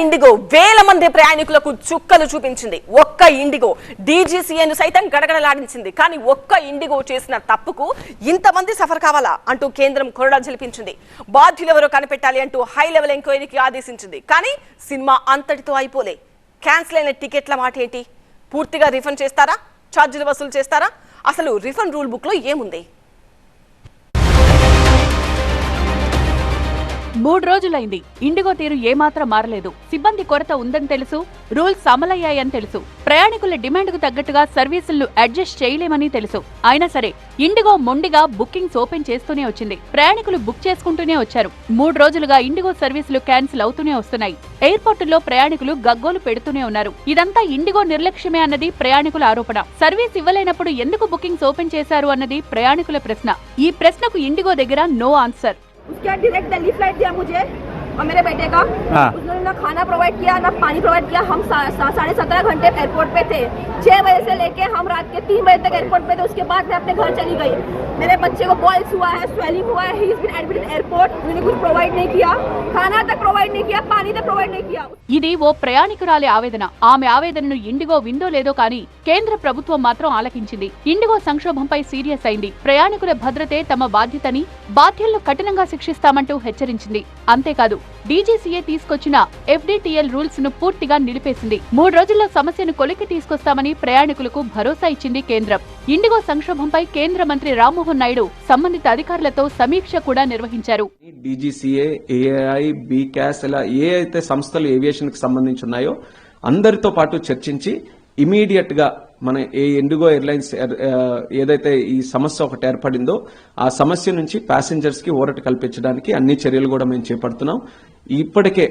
IndiGo వేల మంది ప్రయాణికులకు చుక్కలు చూపించింది. ఒక్క ఇండిగో. డీజీసీఏను సైతం గడగడలాడించింది. కానీ ఒక్క ఇండిగో చేసిన తప్పుకు ఇంతమంది సఫర్ కావాలా అంటూ కేంద్రం కొరడా జలిపించింది బాధ్యులెవరో కనిపెట్టాలి అంటూ హై లెవెల్ ఎంక్వైరీకి ఆదేశించింది. కానీ సినిమా అంతటితో అయిపోలే. క్యాన్సిల్ అయిన టికెట్ల మాట ఏంటి? పూర్తిగా రిఫండ్ చేస్తారా? ఛార్జీలు వసూలు చేస్తారా? అసలు రిఫండ్ రూల్ బుక్లో ఏముంది? మూడు రోజులైంది. ఇండిగో తీరు ఏమాత్రం మారలేదు. సిబ్బంది కొరత ఉందని తెలుసు రూల్స్ అమలయ్యాయని తెలుసు. ప్రయాణికుల డిమాండ్కు తగ్గట్టుగా సర్వీసులను అడ్జస్ట్ చేయలేమని తెలుసు. అయినా సరే ఇండిగో మొండిగా బుకింగ్స్ ఓపెన్ చేస్తూనే వచ్చింది. ప్రయాణికులు బుక్ చేసుకుంటూనే వచ్చారు. మూడు రోజులుగా ఇండిగో సర్వీసులు క్యాన్సిల్ అవుతూనే వస్తున్నాయి. ఎయిర్పోర్టుల్లో ప్రయాణికులు గగ్గోలు పెడుతూనే ఉన్నారు. ఇదంతా ఇండిగో నిర్లక్ష్యమే అన్నది ప్రయాణికుల ఆరోపణ. సర్వీస్ ఇవ్వలేనప్పుడు ఎందుకు బుకింగ్స్ ఓపెన్ చేశారు అన్నది ప్రయాణికుల ప్రశ్న. ఈ ప్రశ్నకు ఇండిగో దగ్గర నో ఆన్సర్. उसका डायरेक्ट दिल्ली फ़्लाइट दिया मुझे। और मेरे बेटे का हाँ। उसने ना खाना प्रोवाइड किया ना पानी प्रोवाइड किया हम सा- सा- साढ़े सत्रह घंटे एयरपोर्ट पे थे छह बजे से लेके हम रात के तीन बजे तक एयरपोर्ट पे थे उसके बाद मैं अपने घर चली गई मेरे बच्चे को बॉयल्स हुआ है स्वेलिंग हुआ है he is been admitted airport उन्होंने कुछ प्रोवाइड नहीं किया खाना तक प्रोवाइड नहीं किया पानी तक प्रोवाइड नहीं किया ఇది ఓ ప్రయాణికురాలి ఆవేదన ఆమె ఆవేదనను ఇండిగో విందో లేదో కానీ కేంద్ర ప్రభుత్వం మాత్రం ఆలకించింది ఇండిగో సంక్షోభంపై సీరియస్ అయింది ప్రయాణికుల భద్రతే తమ బాధ్యతని బాధ్యులను కఠినంగా శిక్షిస్తామంటూ హెచ్చరించింది అంతేకాదు డీజీసీఏ తీసుకొచ్చిన ఎఫ్డీటీఎల్ రూల్స్ను పూర్తిగా నిలిపేసింది. మూడు రోజుల్లో సమస్యను కొలికి తీసుకొస్తామని ప్రయాణికులకు భరోసా ఇచ్చింది కేంద్రం. ఇండిగో సంక్షోభంపై కేంద్ర మంత్రి రామ్మోహన్ నాయుడు సంబంధిత అధికారులతో సమీక్ష కూడా నిర్వహించారు. డీజీసీఏ ఏఐ బీకాస్ ఇలా ఏ అయితే సంస్థలు ఏవియేషన్కి సంబంధించి ఉన్నాయో అందరితో పాటు చర్చించి ఇమీడియట్గా మన ఏ ఇండిగో ఎయిర్లైన్స్ ఎర్- ఏదైతే ఈ సమస్య ఒకటి ఏర్పడిందో ఆ సమస్య నుంచి ప్యాసింజర్స్కి ఊరట కల్పించడానికి అన్ని చర్యలు కూడా మేము చేపడుతున్నాం. ఇప్పటికే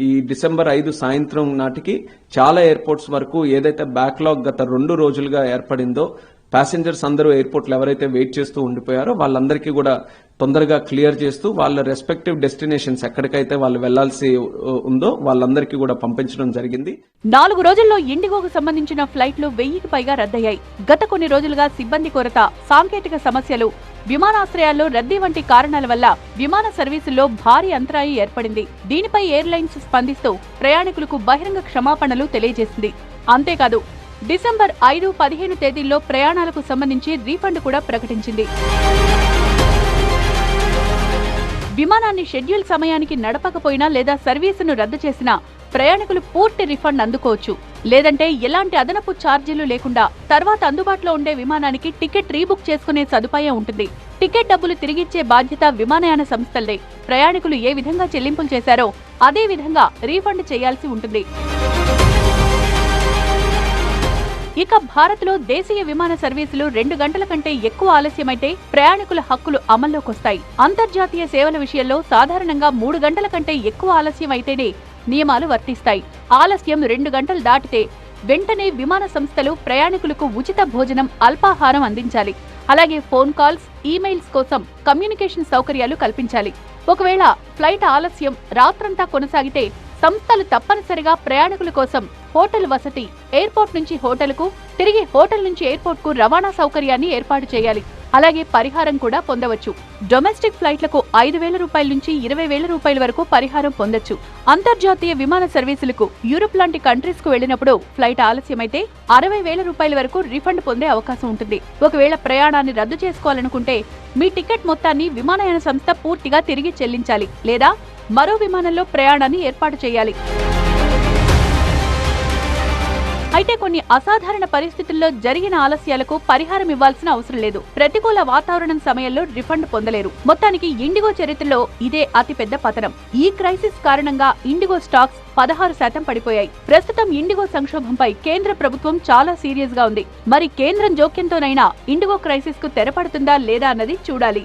ఈ డిసెంబర్ ఐదు సాయంత్రం నాటికి చాలా ఎయిర్పోర్ట్స్ వరకు ఏదైతే బ్యాక్లాగ్ గత రెండు రోజులుగా ఏర్పడిందో ప్యాసింజర్స్ అందరూ ఎయిర్పోర్ట్లు ఎవరైతే వెయిట్ చేస్తూ ఉండిపోయారో వాళ్ళందరికీ కూడా తొందరగా క్లియర్ చేస్తూ వాళ్ళ రెస్పెక్టివ్ డెస్టినేషన్స్ ఎక్కడికైతే వాళ్ళు వెళ్ళాల్సి ఉందో వాళ్ళందరికీ కూడా పంపించడం జరిగింది. నాలుగు రోజుల్లో ఇండిగోకు సంబంధించిన ఫ్లైట్లు వెయ్యికి పైగా రద్దయ్యాయి. గత కొన్ని రోజులుగా సిబ్బంది కొరత సాంకేతిక సమస్యలు విమానాశ్రయాల్లో రద్దీ వంటి కారణాల వల్ల విమాన సర్వీసుల్లో భారీ అంతరాయం ఏర్పడింది. దీనిపై ఎయిర్లైన్స్ స్పందిస్తూ ప్రయాణికులకు బహిరంగ క్షమాపణలు తెలియజేసింది. అంతేకాదు డిసెంబర్ ఐదు పదిహేను తేదీల్లో ప్రయాణాలకు సంబంధించి రీఫండ్ కూడా ప్రకటించింది. విమానాన్ని షెడ్యూల్ సమయానికి నడపకపోయినా లేదా సర్వీసును రద్దు చేసినా ప్రయాణికులు పూర్తి రిఫండ్ అందుకోవచ్చు. లేదంటే ఎలాంటి అదనపు ఛార్జీలు లేకుండా తర్వాత అందుబాటులో ఉండే విమానానికి టికెట్ రీబుక్ చేసుకునే సదుపాయం ఉంటుంది. టికెట్ డబ్బులు తిరిగిచ్చే బాధ్యత విమానయాన సంస్థలదే. ప్రయాణికులు ఏ విధంగా చెల్లింపులు చేశారో అదే విధంగా రీఫండ్ చేయాల్సి ఉంటుంది. ఇక భారత్లో దేశీయ విమాన సర్వీసులు రెండు గంటల కంటే ఎక్కువ ఆలస్యమైతే ప్రయాణికుల హక్కులు అమల్లోకొస్తాయి. అంతర్జాతీయ సేవల విషయంలో సాధారణంగా మూడు గంటల కంటే ఎక్కువ ఆలస్యం అయితేనే నియమాలు వర్తిస్తాయి. ఆలస్యం రెండు గంటలు దాటితే వెంటనే విమాన సంస్థలు ప్రయాణికులకు ఉచిత భోజనం అల్పాహారం అందించాలి. అలాగే ఫోన్ కాల్స్ ఈమెయిల్స్ కోసం కమ్యూనికేషన్ సౌకర్యాలు కల్పించాలి. ఒకవేళ ఫ్లైట్ ఆలస్యం రాత్రంతా కొనసాగితే సంస్థలు తప్పనిసరిగా ప్రయాణికుల కోసం హోటల్ వసతి ఎయిర్పోర్ట్ నుంచి హోటల్కు తిరిగి హోటల్ నుంచి ఎయిర్పోర్ట్కు రవాణా సౌకర్యాన్ని ఏర్పాటు చేయాలి. అలాగే పరిహారం కూడా పొందవచ్చు. డొమెస్టిక్ ఫ్లైట్లకు ఐదు వేల రూపాయల నుంచి ఇరవై వేల రూపాయల వరకు పరిహారం పొందొచ్చు. అంతర్జాతీయ విమాన సర్వీసులకు యూరోప్ లాంటి కంట్రీస్కు వెళ్ళినప్పుడు ఫ్లైట్ ఆలస్యమైతే అరవై వేల రూపాయల వరకు రిఫండ్ పొందే అవకాశం ఉంటుంది. ఒకవేళ ప్రయాణాన్ని రద్దు చేసుకోవాలనుకుంటే మీ టికెట్ మొత్తాన్ని విమానయాన సంస్థ పూర్తిగా తిరిగి చెల్లించాలి లేదా మరో విమానంలో ప్రయాణాన్ని ఏర్పాటు చేయాలి. అయితే కొన్ని అసాధారణ పరిస్థితుల్లో జరిగిన ఆలస్యాలకు పరిహారం ఇవ్వాల్సిన అవసరం లేదు. ప్రతికూల వాతావరణం సమయంలో రిఫండ్ పొందలేరు. మొత్తానికి ఇండిగో చరిత్రలో ఇదే అతిపెద్ద పతనం. ఈ క్రైసిస్ కారణంగా ఇండిగో స్టాక్స్ పదహారు శాతం పడిపోయాయి. ప్రస్తుతం ఇండిగో సంక్షోభంపై కేంద్ర ప్రభుత్వం చాలా సీరియస్గా ఉంది. మరి కేంద్రం జోక్యంతోనైనా ఇండిగో క్రైసిస్కు తెరపడుతుందా లేదా అన్నది చూడాలి.